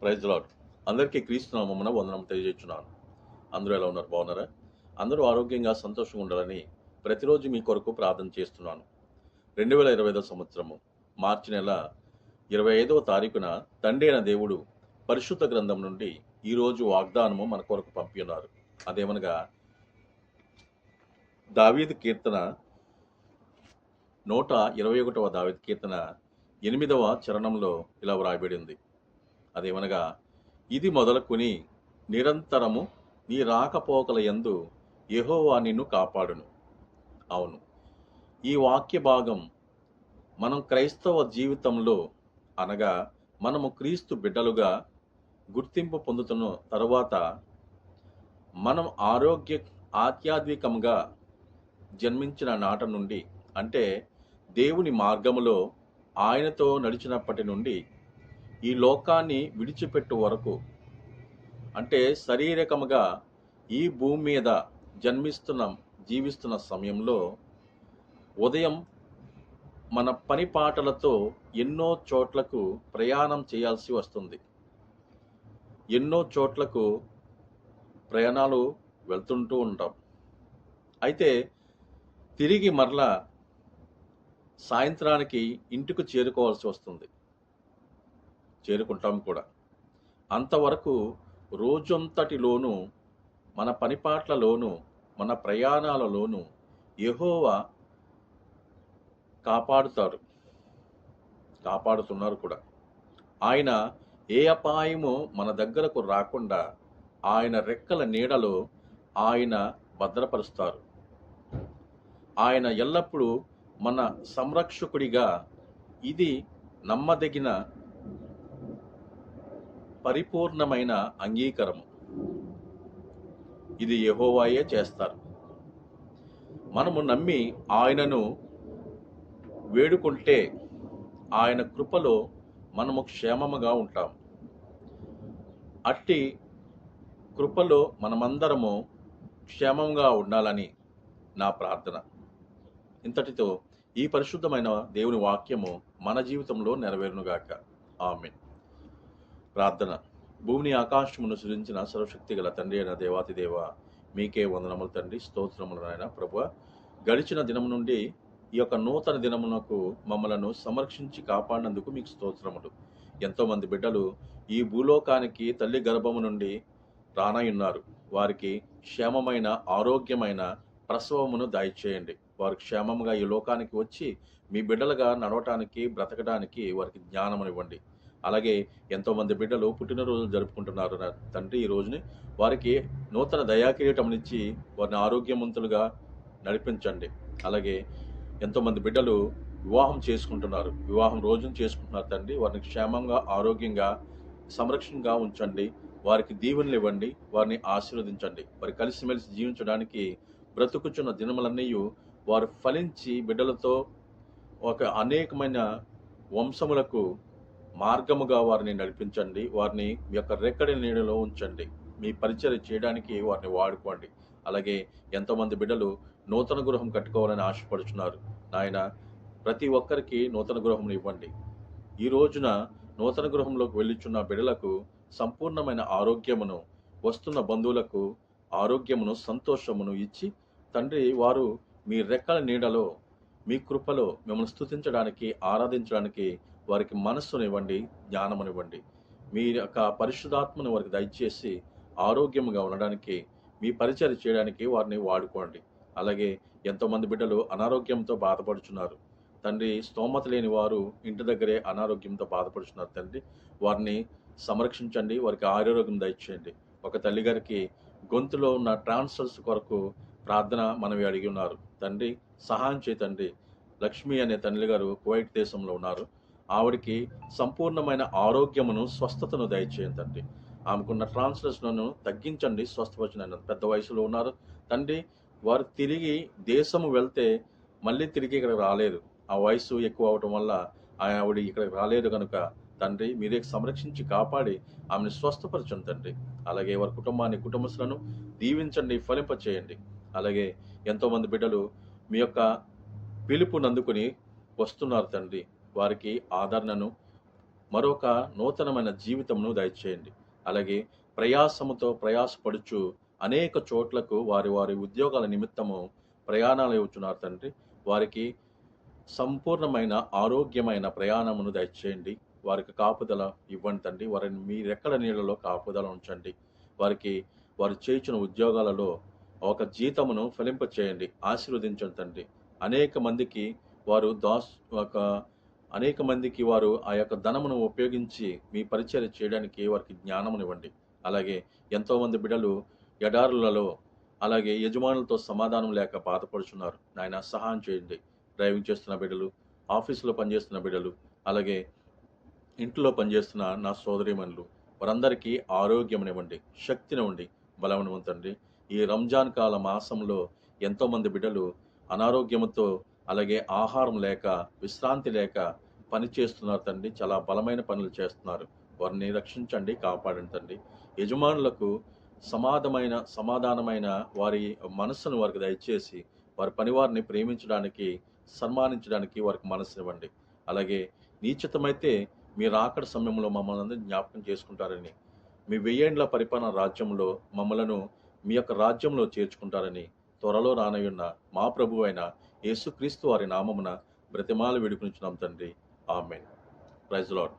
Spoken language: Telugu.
ప్రైజ్ లాడ్ అందరికీ క్రీస్తునామమున వందనం తెలియజేస్తున్నాను. అందరూ ఎలా ఉన్నారు? బాగున్నారా? అందరూ ఆరోగ్యంగా సంతోషంగా ఉండాలని ప్రతిరోజు మీ కొరకు ప్రార్థన చేస్తున్నాను. రెండు వేల ఇరవై ఐదో సంవత్సరము మార్చి నెల ఇరవై ఐదవ తారీఖున తండ్రి అయిన దేవుడు పరిశుద్ధ గ్రంథం నుండి ఈరోజు వాగ్దానము మన కొరకు పంపి ఉన్నారు. అదేమనగా దావీద్ కీర్తన నూట ఇరవై ఒకటవ దావీద్ కీర్తన ఎనిమిదవ చరణంలో ఇలా వ్రాయబడింది అదేమనగా ఇది మొదలుకొని నిరంతరము నీ రాకపోకల యందు యహోవా నిన్ను కాపాడును. అవును. ఈ వాక్య భాగం మనం క్రైస్తవ జీవితంలో అనగా మనము క్రీస్తు బిడ్డలుగా గుర్తింపు పొందుతున్న తరువాత మనం ఆరోగ్య ఆధ్యాత్మికంగా జన్మించిన నాట నుండి అంటే దేవుని మార్గములో ఆయనతో నడిచినప్పటి నుండి ఈ లోకాన్ని విడిచిపెట్టు వరకు అంటే శారీరకముగా ఈ భూమి మీద జన్మిస్తున్న జీవిస్తున్న సమయంలో ఉదయం మన పని పాటలతో ఎన్నో చోట్లకు ప్రయాణం చేయాల్సి వస్తుంది. ఎన్నో చోట్లకు ప్రయాణాలు వెళ్తుంటూ ఉంటాం. అయితే తిరిగి మరలా సాయంత్రానికి ఇంటికి చేరుకోవాల్సి వస్తుంది. చేరుకుంటాం కూడా. అంతవరకు రోజంతటిలోనూ మన పనిపాట్లలోనూ మన ప్రయాణాలలోనూ ఎహోవా కాపాడుతారు కాపాడుతున్నారు కూడా. ఆయన ఏ అపాయము మన దగ్గరకు రాకుండా ఆయన రెక్కల నీడలో ఆయన భద్రపరుస్తారు. ఆయన ఎల్లప్పుడూ మన సంరక్షకుడిగా ఇది నమ్మదగిన పరిపూర్ణమైన అంగీకారము. ఇది యహోవాయే చేస్తారు. మనము నమ్మి ఆయనను వేడుకుంటే ఆయన కృపలో మనము క్షేమముగా ఉంటాం. అట్టి కృపలో మనమందరము క్షేమంగా ఉండాలని నా ప్రార్థన. ఇంతటితో ఈ పరిశుద్ధమైన దేవుని వాక్యము మన జీవితంలో నెరవేరునుగాక. ఆమెన్. ప్రార్థన. భూమిని ఆకాశమును సృజించిన సర్వశక్తి గల తండ్రి అయిన దేవాతి దేవ మీకే వందనములు తండ్రి స్తోత్రములు నాయన ప్రభు గడిచిన దినము నుండి ఈ యొక్క నూతన దినమునకు మమ్మలను సంరక్షించి కాపాడినందుకు మీకు స్తోత్రములు. ఎంతోమంది బిడ్డలు ఈ భూలోకానికి తల్లి గర్భము నుండి రానయున్నారు. వారికి క్షేమమైన ఆరోగ్యమైన ప్రసవమును దయచేయండి వారు క్షేమంగా ఈ లోకానికి వచ్చి మీ బిడ్డలుగా నడవటానికి బ్రతకడానికి వారికి జ్ఞానమునివ్వండి. అలాగే ఎంతోమంది బిడ్డలు పుట్టినరోజులు జరుపుకుంటున్నారు. నా తండ్రి ఈ రోజుని వారికి నూతన దయాకిరీటమునిచ్చి వారిని ఆరోగ్యవంతులుగా నడిపించండి. అలాగే ఎంతోమంది బిడ్డలు వివాహం చేసుకుంటున్నారు. వివాహం రోజును చేసుకుంటున్నారు తండ్రి. వారిని క్షేమంగా ఆరోగ్యంగా సంరక్షణగా ఉంచండి. వారికి దీవెనలు ఇవ్వండి. వారిని ఆశీర్వదించండి. వారి కలిసిమెలిసి జీవించడానికి బ్రతుకుచున్న దినములన్నీ వారు ఫలించి బిడ్డలతో ఒక అనేకమైన వంశములకు మార్గముగా వారిని నడిపించండి. వారిని మీ యొక్క రెక్కడి నీడలో ఉంచండి. మీ పరిచయం చేయడానికి వారిని వాడుకోండి. అలాగే ఎంతోమంది బిడ్డలు నూతన గృహం కట్టుకోవాలని ఆశపడుచున్నారు. నాయన ప్రతి ఒక్కరికి నూతన గృహం ఇవ్వండి. ఈ రోజున నూతన గృహంలోకి వెళ్ళిచున్న బిడ్డలకు సంపూర్ణమైన ఆరోగ్యమును వస్తున్న బంధువులకు ఆరోగ్యమును సంతోషమును ఇచ్చి తండ్రి వారు మీ రెక్కల నీడలో మీ కృపలో మిమ్మల్ని స్థుతించడానికి ఆరాధించడానికి వారికి మనస్సునివ్వండి జ్ఞానమునివ్వండి. మీ యొక్క పరిశుధాత్మను వారికి దయచేసి ఆరోగ్యముగా ఉండడానికి మీ పరిచయం చేయడానికి వారిని వాడుకోండి. అలాగే ఎంతోమంది బిడ్డలు అనారోగ్యంతో బాధపడుచున్నారు. తండ్రి స్తోమత లేని వారు ఇంటి దగ్గరే అనారోగ్యంతో బాధపడుచున్నారు తండ్రి. వారిని సంరక్షించండి వారికి ఆరోగ్యం దయచేయండి. ఒక తల్లి గారికి గొంతులో ఉన్న ట్రాన్స్ఫర్స్ కొరకు ప్రార్థన మనవి అడిగి ఉన్నారు. తండ్రి సహాయం చేయ తండ్రి. లక్ష్మి అనే తండ్రి గారు కువైట్ దేశంలో ఉన్నారు. ఆవిడికి సంపూర్ణమైన ఆరోగ్యమును స్వస్థతను దయచేయండి తండ్రి ఆమెకున్న ట్రాన్స్లేషన్ను తగ్గించండి స్వస్థపరిచిన పెద్ద వయసులో ఉన్నారు. తండ్రి వారు తిరిగి దేశము వెళ్తే మళ్ళీ తిరిగి ఇక్కడికి రాలేదు. ఆ వయసు ఎక్కువ అవటం వల్ల ఆవిడ ఇక్కడికి రాలేదు కనుక తండ్రి మీరే సంరక్షించి కాపాడి ఆమెను స్వస్థపరచండి తండ్రి. అలాగే వారి కుటుంబాన్ని కుటుంబస్తులను దీవించండి ఫలింప చేయండి అలాగే ఎంతోమంది బిడ్డలు మీ యొక్క పిలుపునందుకుని వస్తున్నారు తండ్రి. వారికి ఆదరణను మరొక నూతనమైన జీవితమును దయచేయండి. అలాగే ప్రయాసముతో ప్రయాసపడుచు అనేక చోట్లకు వారి వారి ఉద్యోగాల నిమిత్తము ప్రయాణాలు ఇవ్వుచున్నారు తండ్రి. వారికి సంపూర్ణమైన ఆరోగ్యమైన ప్రయాణమును దయచేయండి. వారికి కాపుదల ఇవ్వండి తండ్రి. వారిని మీ రెక్కల నీళ్ళలో కాపుదల ఉంచండి. వారికి వారు చేయించిన ఉద్యోగాలలో ఒక జీతమును ఫలింపచేయండి. ఆశీర్వదించండి తండ్రి. అనేక మందికి వారు దాస్ ఒక అనేక మందికి వారు ఆ యొక్క ధనమును ఉపయోగించి మీ పరిచయం చేయడానికి వారికి జ్ఞానమునివ్వండి. అలాగే ఎంతోమంది బిడ్డలు ఎడారులలో అలాగే యజమానులతో సమాధానం లేక బాధపడుచున్నారు. నాయన సహాయం చేయండి. డ్రైవింగ్ చేస్తున్న బిడ్డలు ఆఫీసులో పనిచేస్తున్న బిడ్డలు అలాగే ఇంట్లో పనిచేస్తున్న నా సోదరిమణులు వారందరికీ ఆరోగ్యమునివ్వండి. శక్తినివ్వండి. బలమునివ్వండి ఈ రంజాన్ కాల మాసంలో ఎంతోమంది బిడ్డలు అనారోగ్యంతో అలాగే ఆహారం లేక విశ్రాంతి లేక పని చేస్తున్నారు తండ్రి. చాలా బలమైన పనులు చేస్తున్నారు. వారిని రక్షించండి కాపాడండి తండ్రి. యజమానులకు సమాధమైన సమాధానమైన వారి మనస్సును వారికి దయచేసి వారి పనివారిని ప్రేమించడానికి సన్మానించడానికి వారికి మనసునివ్వండి అలాగే నీచితమైతే మీ రాకడ సమయంలో మమ్మల్ని అందరినీ జ్ఞాపకం చేసుకుంటారని మీ వెయ్యేండ్ల పరిపాలన రాజ్యంలో మమ్మలను మీ యొక్క రాజ్యంలో చేర్చుకుంటారని త్వరలో రానయ్యున్న మా ప్రభు అయిన యేసుక్రీస్తు వారి నామమున బ్రతిమాలు వేడుకుంటున్నాం తండ్రి. ఆమెన్. Praise lord